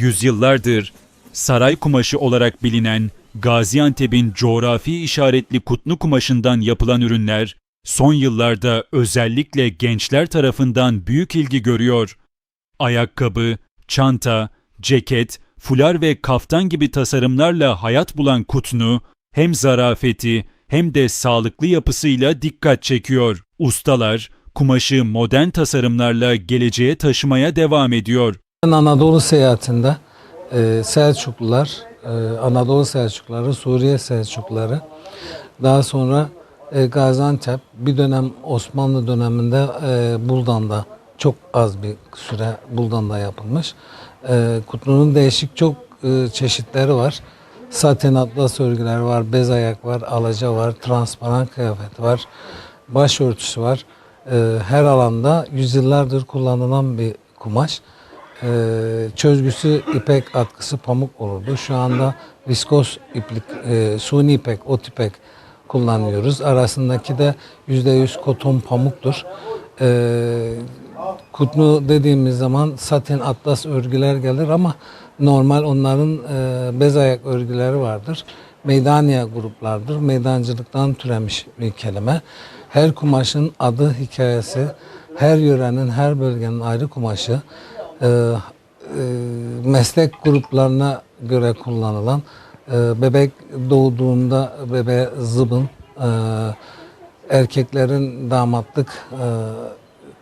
Yüzyıllardır saray kumaşı olarak bilinen Gaziantep'in coğrafi işaretli kutlu kumaşından yapılan ürünler son yıllarda özellikle gençler tarafından büyük ilgi görüyor. Ayakkabı, çanta, ceket, fular ve kaftan gibi tasarımlarla hayat bulan Kutnu hem zarafeti hem de sağlıklı yapısıyla dikkat çekiyor. Ustalar kumaşı modern tasarımlarla geleceğe taşımaya devam ediyor. Anadolu seyahatinde e, Selçuklular, e, Anadolu Selçukluları, Suriye Selçukluları, daha sonra e, Gaziantep, bir dönem Osmanlı döneminde e, Buldan'da çok az bir süre Buldan'da yapılmış. E, kutunun değişik çok e, çeşitleri var. Saten atlas örgüler var, bez ayak var, alaca var, transparan kıyafet var, başörtüsü var. E, her alanda yüzyıllardır kullanılan bir kumaş. Ee, çözgüsü ipek atkısı pamuk olurdu. Şu anda viskos iplik, e, suni ipek, ot ipek kullanıyoruz. Arasındaki de %100 koton pamuktur. Ee, kutnu dediğimiz zaman satin atlas örgüler gelir ama normal onların e, bez ayak örgüleri vardır. Meydaniye gruplardır. Meydancılıktan türemiş bir kelime. Her kumaşın adı, hikayesi, her yörenin, her bölgenin ayrı kumaşı, e, e, meslek gruplarına göre kullanılan e, bebek doğduğunda bebeğe zıbın, e, erkeklerin damatlık e,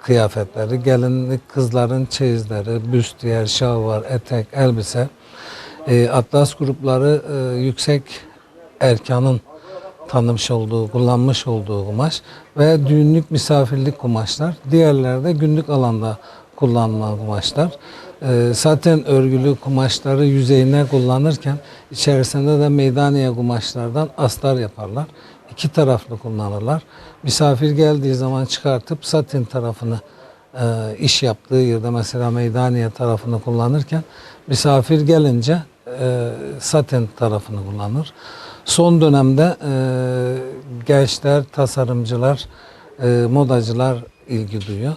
kıyafetleri, gelinlik kızların çeyizleri, büstiyer, şalvar, etek, elbise, e, atlas grupları e, yüksek erkanın tanımış olduğu, kullanmış olduğu kumaş ve düğünlük misafirlik kumaşlar. Diğerleri de günlük alanda kullanılan kumaşlar. Ee, zaten örgülü kumaşları yüzeyine kullanırken içerisinde de meydaniye kumaşlardan astar yaparlar. İki taraflı kullanırlar. Misafir geldiği zaman çıkartıp satin tarafını e, iş yaptığı yerde mesela meydaniye tarafını kullanırken misafir gelince e, saten tarafını kullanır. Son dönemde e, gençler, tasarımcılar, e, modacılar ilgi duyuyor.